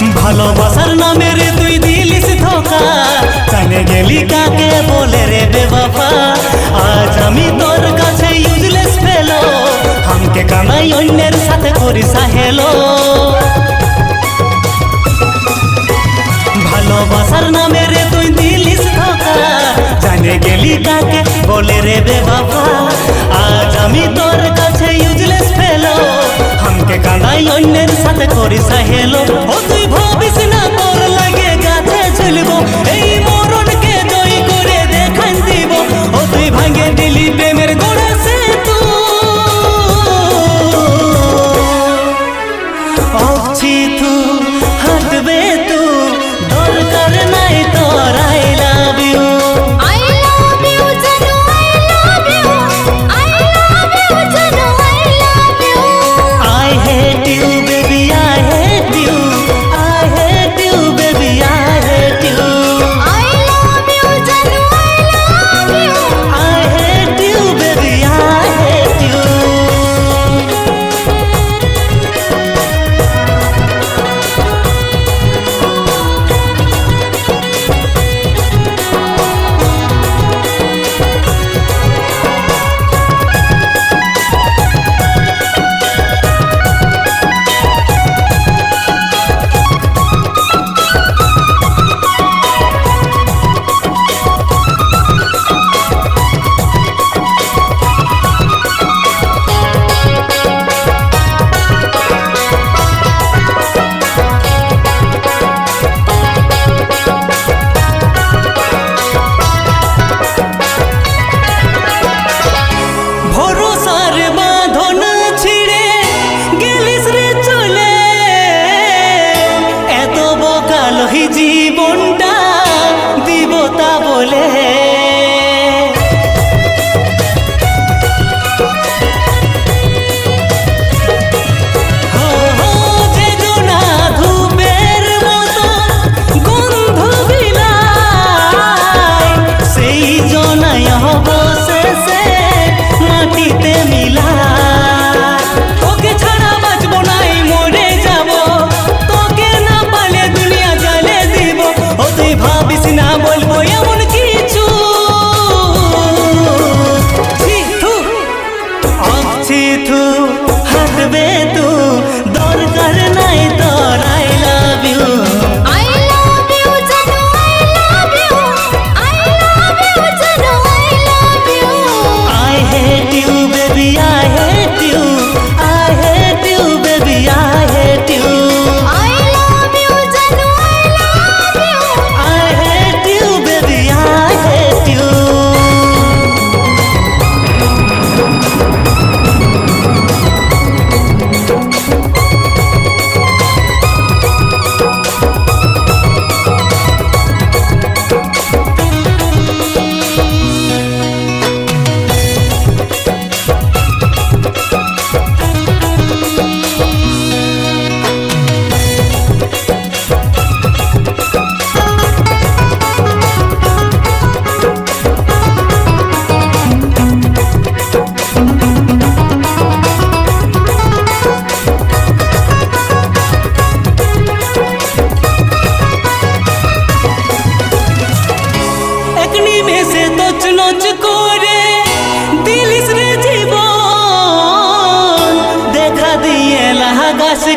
ভালোবাসার নামে রে তুই দিলিস ধোকা। জানে গেলি কাকে বলে রে বেবাপা আজ আমি তোর কাছে ইউজলেস ফেলো আমকে কানাই অন্যের সাথে করি সাহেলো ভালোবাসার নামে রে তুই দিলিস ধোকা। জানে গেলি কাকে বলে রে বেবাপা আজ আমি তোর কাছে ইউজলেস ফেলো আমকে কানাই অন্যের সাথে করি সাহেলো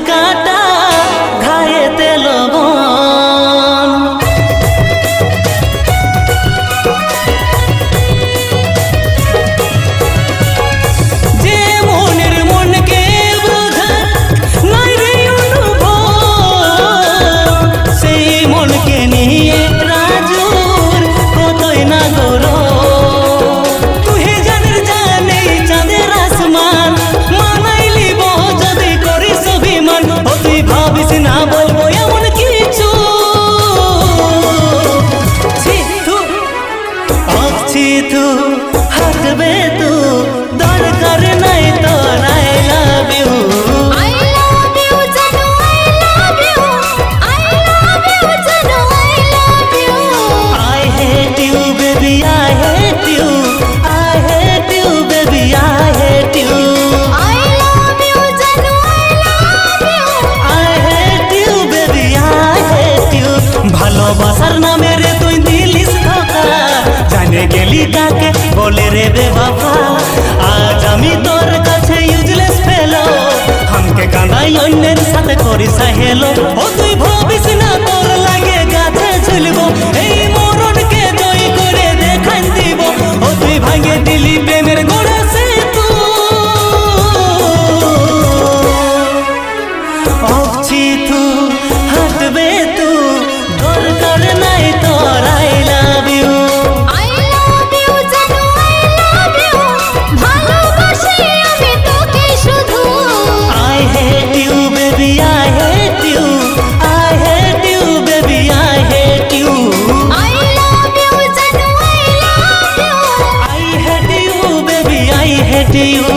का বলে রে বে বাবা, আজ আমি তোর কাছে ইউজলেস ফেলো আমাকে কানাই অন্যের সাথে করি সাহেলো contigo